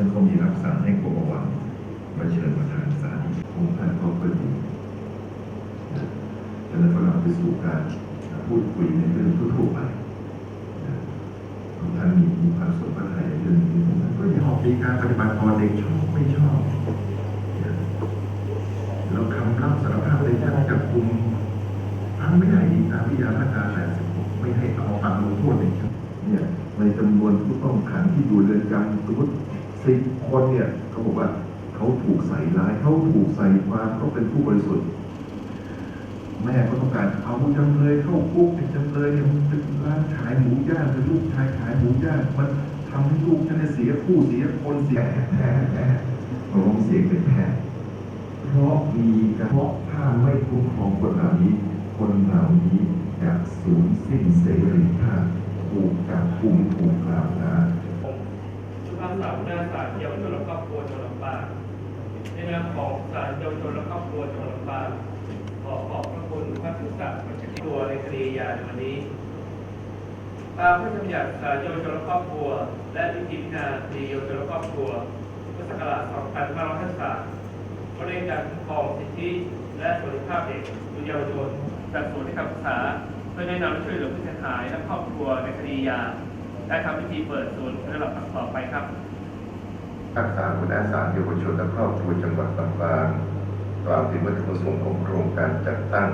ท่านก็มีรับสั่งให้กรมระวังมาเชิญประธานศาลองค์ท่านก็เปิดดีนะฉะนั้นก็นำไปสู่การพูดคุยในเรื่องทั่วๆไปนะทุกท่านมีมีความสนพระทัยในเรื่องนี้ผมก็อยากมีการปฏิบัติต่อเด็กชอบไม่ชอบนะเราคำรับสารภาพในชั้นจับกลุ่มทำไม่ได้ดีตามวิทยามาตรา86ไม่ให้เอาความลงโทษเด็กครับเนี่ยในจำนวนผู้ต้องขังที่อยู่เรือนจำสมมติ สิบคนเนี่ยเขาบอกว่าเขาถูกใส่ร้ายเขาถูกใส่ความเขาเป็นผู้บริสุทธิ์แม่ก็ต้องการเอาจำเลยเข้าคุกเป็นจำเลยเนี่ยมันเป็นร้านขายหมูย่างเป็นลูกชายขายหมูย่างมันทำให้ลูกฉันเนี่ยเสียคู่เสียคนเสียแพ้แพ้ร้องเสียงเป็นแพ้เพราะมีเพราะถ้าไม่คุ้มครองคนเหล่านี้ คนเหล่านี้จะสูญสิ้นเสรีภาพถูกจับกุมถูกกล่าวหา ภาพสาหน้าศาลเยาวชนและครอบครัวจังหวัดลำปางในนามของศาลเยาวชนและครอบครัวจังหวัดลำปางขอขอบพระคุณพระผู้สัตย์ประชาตัวในคดียาในวันนี้ตามพระธราชบัญญัติศาลเยาวชนและครอบครัว และวิธีพิจารณาคดีเยาวชนและครอบครัวพุทธศักราช2553ก็ได้การคุ้มครองสิทธิ และสวัสดิภาพเด็กหรือเยาวชนจากศูนย์ให้คำปรึกษาเพื่อแนะนำช่วยเหลือผู้เสียหายและครอบครัวในคดียา ได้ทำพิธีเปิดศูนย์ในระดับต่อไปครับรักษาหัวหน้าศาลเยาวชนและครอบครัวจังหวัดลำปางกล่าวถึงวัตถุประสงค์ของโครงการจัดตั้ง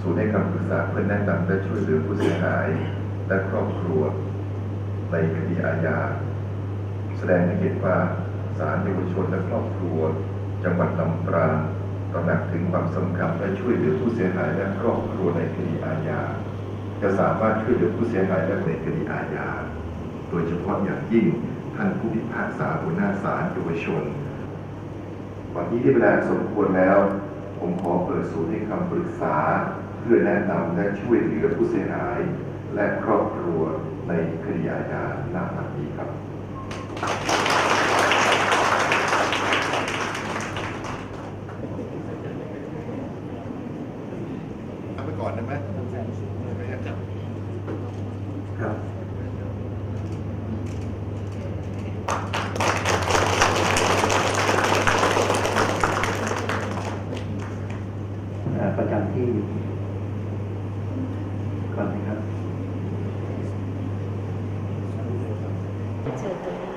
ศูนย์ให้คำปรึกษาเพื่อแนะนำและช่วยเหลือผู้เสียหาย และครอบครัว ในคดีอาญา แสดงให้เห็นว่าศาลเยาวชนและครอบครัว จังหวัดลำปางตระหนักถึงความสำคัญและช่วยเหลือผู้เสียหายและครอบครัวในคดีอาญา จะสามารถช่วยเหลือผู้เสียหายและในคดีอาญา โดยเฉพาะอย่างยิ่งท่านผู้พิพากษาหัวหน้าศาลเยาวชน วันนี้ที่เวลาสมควรแล้ว ผมขอเปิดศูนย์ให้คำปรึกษา เพื่อแนะนำและช่วยเหลือผู้เสียหาย และครอบครัวในคดีอาญาหน้าบัดนี้ครับ เอาไป ก่อนได้ไหมได้ไหมครับครับเอ่อประจำที่ก่อนนะครับเชิญตรงนี้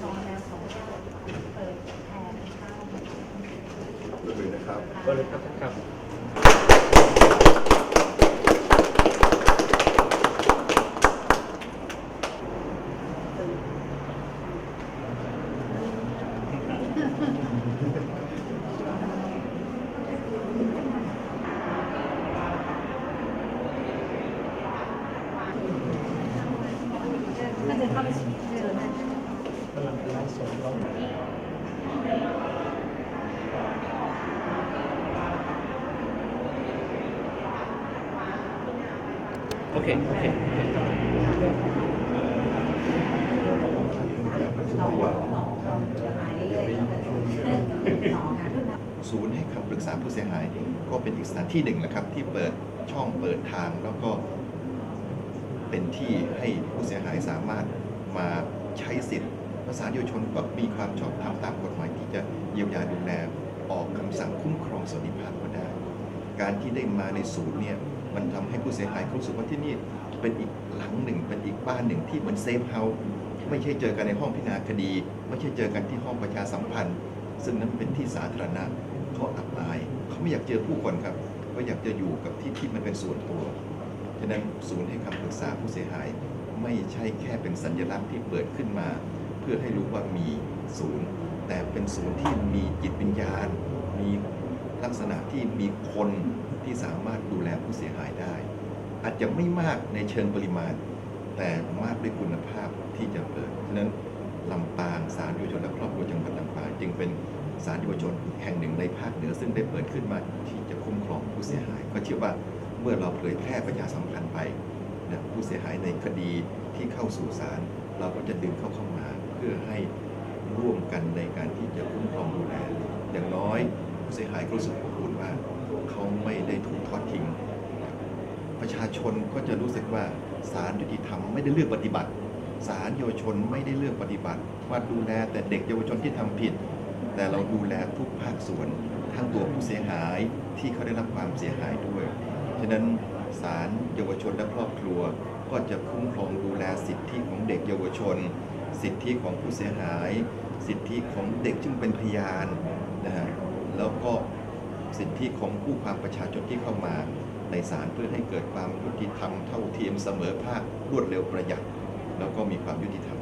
สองแล้วสองเปิดแทนข้าว เลย นะครับ ก็เลยครับท่านครับ น่าจะเข้าไปเชิญนะ โอ เคโอเคศูนย์ให้คำปรึกษาผู้เสียหาย ก็เป็นอีกสถานที่หนึ่งนะครับ ที่เปิดช่องเปิดทางแล้วก็เป็นที่ให้ผู้เสียหายสามารถมาใช้สิทธิ์ภาษาเยาวชนก็มีความชอบธรรมตามกฎหมายที่จะเยียวยาดูแลออกคำสั่งคุ้มครองสวัสดิภาพก็ได้ การที่ได้มาในศูนย์เนี่ย มันทำให้ผู้เสียหายเขารู้สึกว่าที่นี่เป็นอีกหลังหนึ่ง เป็นอีกบ้านหนึ่งที่เหมือนเซฟเฮาส์ไม่ใช่เจอกันในห้องพิจารณาคดี ไม่ใช่เจอกันที่ห้องประชาสัมพันธ์ ซึ่งนั้นเป็นที่สาธารณะเขาอับอายเขาไม่อยากเจอผู้คนครับก็อยากจะอยู่กับที่ที่มันเป็นส่วนตัวฉะนั้นศูนย์ให้คำปรึกษาผู้เสียหาย ไม่ใช่แค่เป็นสัญลักษณ์ที่เปิดขึ้นมา เพื่อให้รู้ว่ามีศูนย์ แต่เป็นศูนย์ที่มีจิตวิญญาณ มี ลักษณะที่มีคนที่สามารถดูแลผู้เสียหายได้ อาจจะไม่มากในเชิงปริมาณ แต่มากด้วยคุณภาพที่จะเปิดฉะนั้นลำปางศาลเยาวชนและครอบครัวจังหวัดลำปางจึงเป็นศาลเยาวชนแห่งหนึ่งในภาคเหนือซึ่งได้เปิดขึ้นมาที่จะคุ้มครองผู้เสียหาย ก็เชื่อว่าเมื่อเราเผยแพร่ประชาสัมพันธ์ไปนะผู้เสียหายในคดีที่เข้าสู่ศาลเราก็จะดึงเข้าเข้ามา เพื่อให้ร่วมกันในการที่จะคุ้มครองดูแลอย่างน้อย ผู้เสียหายก็รู้สึกอบอุ่นว่าเขาไม่ได้ถูกทอดทิ้ง ประชาชนก็จะรู้สึกว่าศาลยุติธรรมไม่ได้เลือกปฏิบัติศาลเยาวชนไม่ได้เลือกปฏิบัติ ว่าดูแลแต่เด็กเยาวชนที่ทำผิด แต่เราดูแลทุกภาคส่วนทั้งตัวผู้เสียหายที่เขาได้รับความเสียหายด้วย ฉะนั้นศาลเยาวชนและครอบครัวก็จะคุ้มครองดูแลสิทธิของเด็กเยาวชน สิทธิของผู้เสียหาย สิทธิของเด็กซึ่งเป็นพยานนะฮะ แล้วก็สิทธิของผู้ความประชาชนที่เข้ามาในศาลเพื่อให้เกิดความยุติธรรมเท่าเทียมเสมอภาครวดเร็วประหยัด แล้วก็มีความยุติธรรม